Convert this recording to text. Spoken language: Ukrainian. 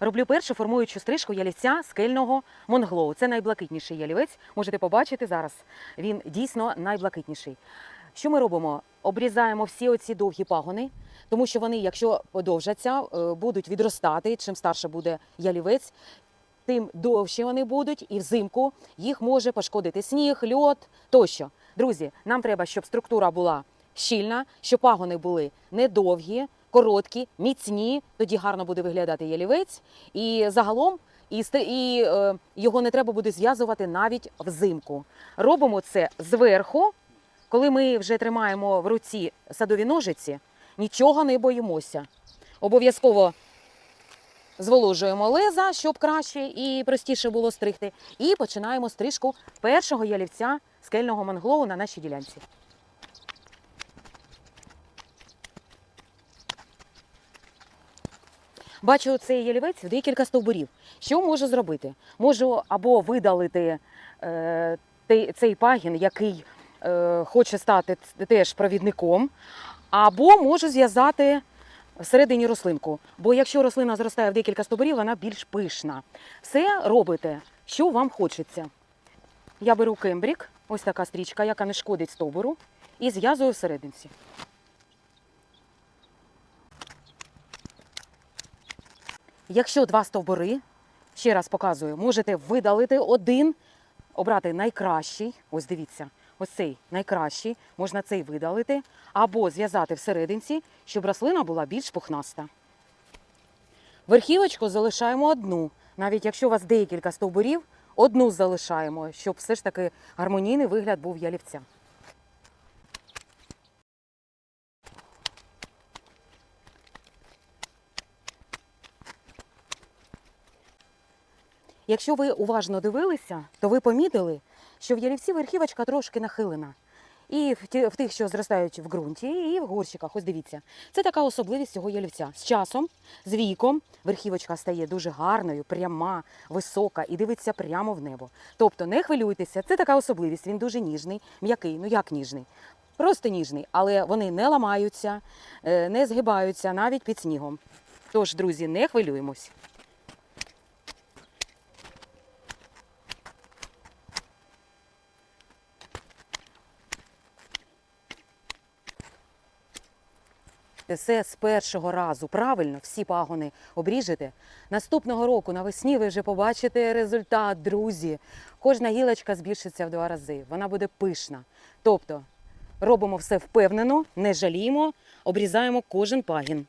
Роблю першу формуючу стрижку ялівця скельного монглоу. Це найблакитніший ялівець. Можете побачити зараз. Він дійсно найблакитніший. Що ми робимо? Обрізаємо всі оці довгі пагони, тому що вони, якщо подовжаться, е, будуть відростати. Чим старше буде ялівець, тим довші вони будуть, і взимку їх може пошкодити сніг, льод тощо. Друзі, нам треба, щоб структура була щільна, щоб пагони були недовгі, короткі, міцні. Тоді гарно буде виглядати ялівець. І загалом і, і е, його не треба буде зв'язувати навіть взимку. Робимо це зверху, коли ми вже тримаємо в руці садові ножиці, нічого не боїмося. Обов'язково зволожуємо леза, щоб краще і простіше було стригти. І починаємо стрижку першого ялівця скельного манглоу на нашій ділянці. Бачу цей ялівець декілька стовбурів. Що можу зробити? Можу або видалити е, цей пагін, який е, хоче стати теж провідником, або можу зв'язати всередині рослинку. Бо якщо рослина зростає в декілька стовбурів, вона більш пишна. Все робите, що вам хочеться. Я беру кембрік, ось така стрічка, яка не шкодить стовбуру, і зв'язую всерединці. Якщо два стовбури, ще раз показую, можете видалити один, обрати найкращий. Ось дивіться, ось цей найкращий, можна цей видалити, або зв'язати всерединці, щоб рослина була більш пухнаста. Верхівочку залишаємо одну. Навіть якщо у вас декілька стовбурів, одну залишаємо, щоб все ж таки гармонійний вигляд був ялівця. Якщо ви уважно дивилися, то ви помітили, що в ялівці верхівочка трошки нахилена. І в, тих, що зростають в ґрунті, і в горщиках. Ось дивіться. Це така особливість цього ялівця. З часом, з віком, верхівочка стає дуже гарною, пряма, висока і дивиться прямо в небо. Тобто не хвилюйтеся, це така особливість. Він дуже ніжний, м'який. Ну як ніжний? Просто ніжний, але вони не ламаються, е, не згибаються навіть під снігом. Тож, друзі, не хвилюємось. Все з першого разу правильно, всі пагони обріжете. Наступного року навесні ви вже побачите результат, друзі. Кожна гілочка збільшиться в два рази. Вона буде пишна. Тобто робимо все впевнено, не жаліємо, обрізаємо кожен пагін.